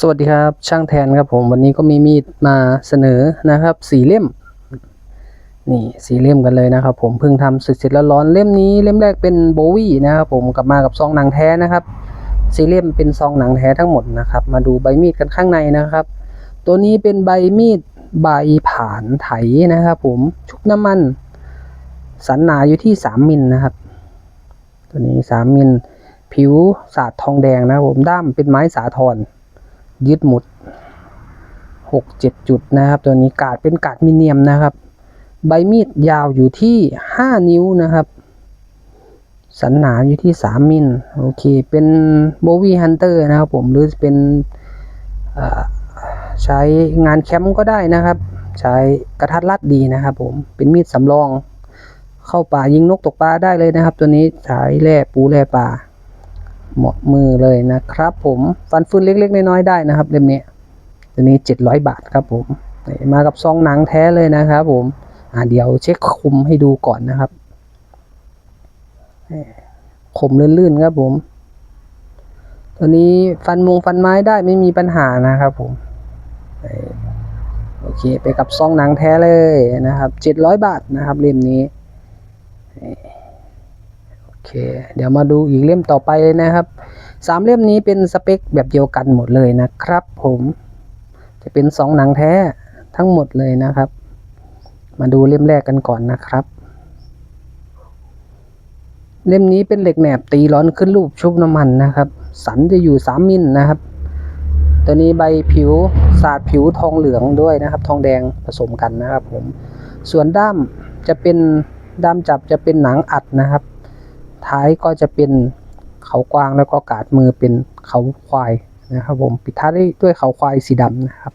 สวัสดีครับ ช่างแทนครับผมวันนี้ก็มีมีดมาเสนอนะครับสี่เล่ม นี่สี่เล่มกันเลยนะครับ ผมเพิ่งทำเสร็จๆแล้วร้อนเล่มนี้เล่มแรกเป็นโบวี่นะครับผมกลับมากับซองหนังแท้นะครับ สี่เล่มเป็นซองหนังแท้ทั้งหมดนะครับ มาดูใบมีดกันข้างในนะครับ ตัวนี้เป็นใบมีดใบผ่านไถนะครับ ผมชุบน้ำมัน สันหนาอยู่ที่สามมิลนะครับ ตัวนี้สามมิลผิวสาดทองแดงนะครับผมด้ามเป็นไม้สาทร ยึดหมุดหกเจ็ดจุดนะครับ ตัวนี้กาดเป็นกาดมิเนียมนะครับ ใบมีดยาวอยู่ที่ห้านิ้วนะครับ สันหนาอยู่ที่สามมิลโอเค เป็นโบวี่ฮันเตอร์นะครับผมหรือเป็นใช้งานแคมป์ก็ได้นะครับ ใช้กระทัดรัดดีนะครับผมเป็นมีดสำรอง เข้าป่ายิงนกตกปลาได้เลยนะครับ ตัวนี้ใช้แร่ปูแร่ปลา เหมาะมือเลยนะครับ ผมฟันฟืนเล็ก ๆ น้อยๆได้นะครับเล่มนี้ตัวนี้เจ็ดร้อยบาทครับผมมากับซองหนังแท้เลยนะครับ ผมอ่าเดี๋ยวเช็คคุมให้ดูก่อนนะครับคมลื่นๆครับผม ตัวนี้ฟันมงฟันไม้ได้ไม่มีปัญหานะครับ ผมโอเค ไปกับซองหนังแท้เลยนะครับเจ็ดร้อยบาทนะครับเล่มนี้ เค เดี๋ยวมาดูอีกเล่มต่อไปเลยนะครับสามเล่มนี้เป็นสเปคแบบเดียวกันหมดเลยนะครับ ผม จะเป็นสองหนังแท้ทั้งหมดเลยนะครับ มาดูเล่มแรกกันก่อนนะครับ เล่มนี้เป็นเหล็กแหนบตีร้อนขึ้นรูปชุบน้ำมันนะครับ สันจะอยู่สามมิลนะครับ ตัวนี้ใบผิวสาดผิวทองเหลืองด้วยนะครับ ทองแดงผสมกันนะครับ ผม ส่วนด้ามจะเป็นด้ามจับจะเป็นหนังอัดนะครับ ท้ายก็จะเป็นเขากวางแล้วก็กาดมือเป็นเขาควายนะครับผมปิดท้ายด้วยเขาควายสีดำนะครับ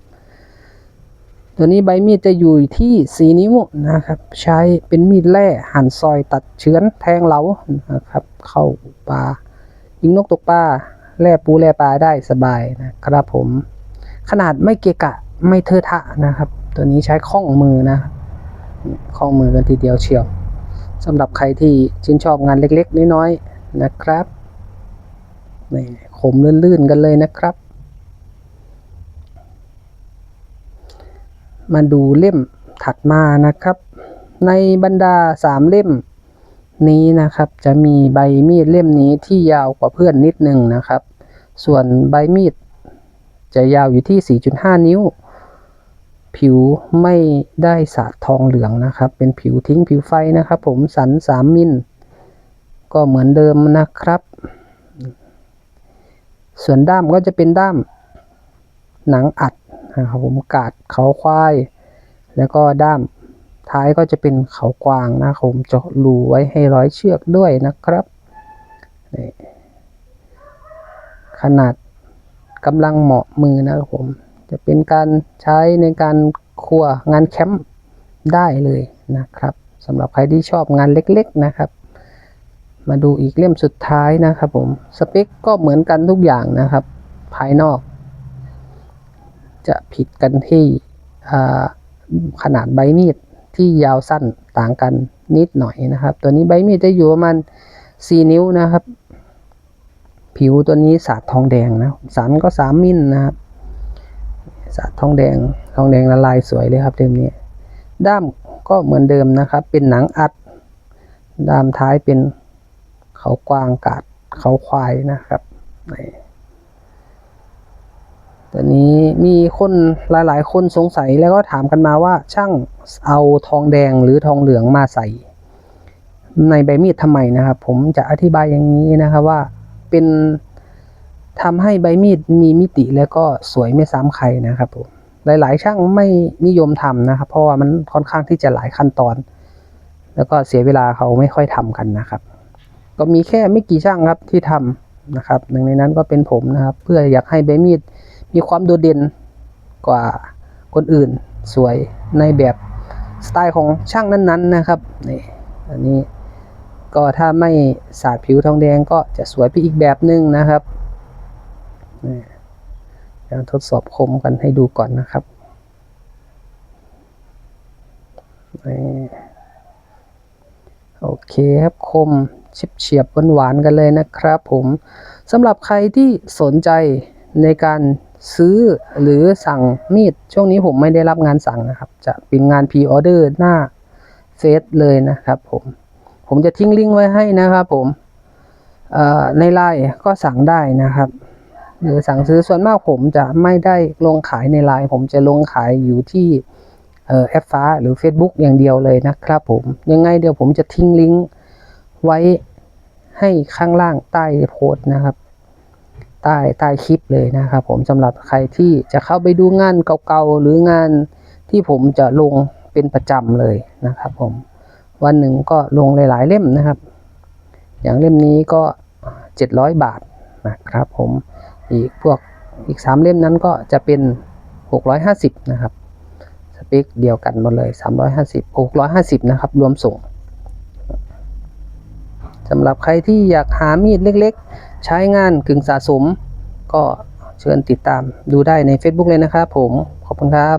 ตัวนี้ใบมีดจะอยู่ที่สีนิ้วนะครับ ใช้เป็นมีดแร่หั่นซอยตัดเฉือนแทงเหลานะครับ เข้าปลายิงนกตกปลาแล่ปูแล่ปลาได้สบายนะครับผม ขนาดไม่เกะกะไม่เทอะทะนะครับ ตัวนี้ใช้ข้องมือนะครับข้องมือกันทีเดียวเชียว สำหรับใครที่ชื่นชอบงานเล็กๆ น้อยๆนะครับนี่ขมลื่นๆกันเลยนะครับ มาดูเล่มถัดมานะครับ ในบรรดาสามเล่มนี้นะครับ จะมีใบมีดเล่มนี้ที่ยาวกว่าเพื่อนนิดหนึ่งนะครับ ส่วนใบมีดจะยาวอยู่ที่ 4.5 นิ้ว ผิวไม่ได้สาดทองเหลืองนะครับ เป็นผิวทิ้งผิวไฟนะครับ ผมสันสามมิลก็เหมือนเดิมนะครับ ส่วนด้ามก็จะเป็นด้าม หนังอัดนะครับผมกาดเขาควาย แล้วก็ด้ามท้ายก็จะเป็นเขากวางนะครับผมเจาะรูไว้ให้ร้อยเชือกด้วยนะครับ ขนาดกำลังเหมาะมือนะครับผม จะเป็นการใช้ในการครัวงานแคมป์ได้เลยนะครับสำหรับใครที่ชอบงานเล็กๆนะครับ มาดูอีกเล่มสุดท้ายนะครับผมสเปคก็เหมือนกันทุกอย่างนะครับ ภายนอก จะผิดกันที่ขนาดใบมีดที่ยาวสั้นต่างกันนิดหน่อยนะครับ ตัวนี้ใบมีดจะอยู่ประมาณ4นิ้วนะครับ ผิวตัวนี้สาดทองแดงนะสันก็3มิลนะครับ สาดทองแดงทองแดงละลายสวยเลยครับเล่มนี้ ด้ามก็เหมือนเดิมนะครับ เป็นหนังอัด ด้ามท้ายเป็นเขากวางกาดเขาควายนะครับตอนนี้มีคนหลายๆ คนสงสัยแล้วก็ถามกันมาว่าช่างเอาทองแดงหรือทองเหลืองมาใส่ ในใบมีดทำไมนะครับ ผมจะอธิบายอย่างนี้นะครับว่าเป็น ทำให้ใบมีดมีมิติแล้วก็สวยไม่ซ้ำใครนะครับผมหลาย ๆ ช่างไม่นิยมทำนะครับ เพราะว่ามันค่อนข้างที่จะหลายขั้นตอน แล้วก็เสียเวลาเขาไม่ค่อยทำกันนะครับ ก็มีแค่ไม่กี่ช่างครับที่ทำนะครับหนึ่งในนั้นก็เป็นผมนะครับ เพื่ออยากให้ใบมีดมีความโดดเด่นกว่าคนอื่นสวยในแบบสไตล์ของช่างนั้นๆนะครับนี่อันนี้ก็ถ้าไม่สาดผิวทองแดงก็จะสวยไปอีกแบบหนึ่งนะครับ เดี๋ยวทดสอบคมกันให้ดูก่อนนะครับโอเคครับคมชิบเฉียบหวานๆกันเลยนะครับผมสำหรับใครที่สนใจในการซื้อหรือสั่งมีด ช่วงนี้ผมไม่ได้รับงานสั่งนะครับ จะเป็นงานพรีออเดอร์หน้าเฟซเลยนะครับผม ผมจะทิ้งลิงก์ไว้ให้นะครับผมในไลน์ก็สั่งได้นะครับ หรือสั่งซื้อส่วนมากผมจะไม่ได้ลงขายในไลน์ผมจะลงขายอยู่ที่แอปฟ้าหรือ Facebook อย่างเดียวเลยนะครับผมยังไงเดี๋ยวผมจะทิ้งลิงก์ไว้ให้ข้างล่างใต้โพสต์นะครับ ใต้ใต้คลิปเลยนะครับผมสำหรับใครที่จะเข้าไปดูงานเก่าๆหรืองานที่ผมจะลงเป็นประจำเลยนะครับผมวันหนึ่งก็ลงหลายๆเล่มนะครับ อย่างเล่มนี้ก็ 700 บาทนะครับผม อีกพวกอีก 3 เล่มนั้นก็จะเป็น 650 นะครับ สเปคเดียวกันหมดเลย 350 650 นะครับ รวมส่งสำหรับใครที่อยากหามีดเล็กๆ ใช้งานกึ่งสะสม ก็เชิญติดตามดูได้ใน Facebook เลยนะครับผม ขอบคุณครับ